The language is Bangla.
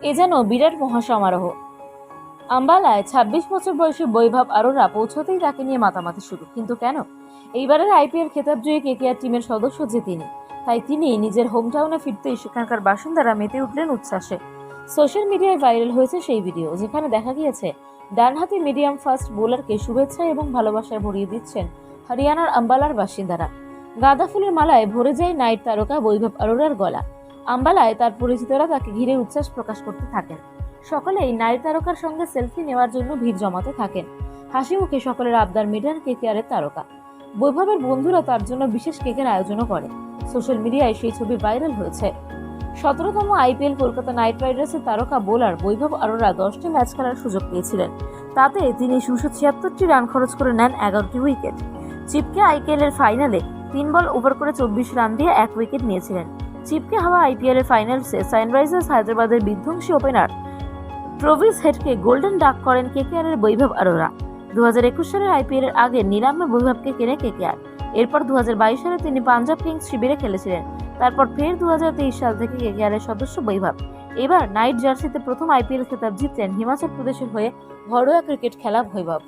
এ যেন বিরাট মহাসমারোহ। আম্বালায় ছাব্বিশ বছর বয়সী বৈভব আরোরা পৌঁছতেই তাকে নিয়ে মাতামাতি শুরু। কিন্তু কেন? এইবারের আইপিএল খেতাব জয়ী কেকেআর টিমের সদস্য যে তিনি, তাই তিনি নিজের হোমটাউনে ফিরতেই সেখানকার বাসিন্দারা মেতে উঠলেন উচ্ছ্বাসে। সোশ্যাল মিডিয়ায় ভাইরাল হয়েছে সেই ভিডিও, যেখানে দেখা গিয়েছে, ডানহাতি মিডিয়াম ফাস্ট বোলারকে শুভেচ্ছা এবং ভালোবাসায় ভরিয়ে দিচ্ছেন হরিয়ানার আম্বালার বাসিন্দারা। গাঁদা ফুলের মালায় ভরে যায় নাইট তারকা বৈভব আরোরার গলা। আম্বালায় তার পরিচিতরা তাকে ঘিরে উচ্ছ্বাস প্রকাশ করতে থাকেন। সকলেই নারী তারকার সঙ্গে সেলফি নেওয়ার জন্য ভিড় জমাতে থাকেন। হাসি মুখে সকলের আবদার মেটান কেকেআরের তারকা। বৈভবের বন্ধুরা তার জন্য বিশেষ কেকের আয়োজনও করে। সোশ্যাল মিডিয়ায় সেই ছবি ভাইরাল হয়েছে। সতেরোতম আইপিএল কলকাতা নাইট রাইডার্সের তারকা, বোলার বৈভব আরোরা দশটি ম্যাচ খেলার সুযোগ পেয়েছিলেন। তাতে তিনি দুশো ছিয়াত্তরটি রান খরচ করে নেন এগারোটি উইকেট। চিপকে আইপিএল এর ফাইনালে তিন বল ওভার করে চব্বিশ রান দিয়ে এক উইকেট নিয়েছিলেন। চিপকে হওয়া আইপিএল এর ফাইনালসে সানরাইজার্স হায়দ্রাবাদের বিধ্বংসী ওপেনার। প্রভিস হেডকে গোল্ডেন ডাক করেন কেকেআর এর বৈভব আরোরা। দু হাজার একুশ সালের আইপিএল এর আগে নিলামে বৈভবকে কেনে কেকেআর। এরপর দু হাজার বাইশ সালে তিনি পাঞ্জাব কিংস শিবিরে খেলেছিলেন। তারপর ফের দু সাল থেকে কেকেআর এর সদস্য বৈভব। এবার নাইট জার্সিতে প্রথম আইপিএল খেতাব জিতলেন হিমাচল প্রদেশের হয়ে ঘরোয়া ক্রিকেট খেলা বৈভব।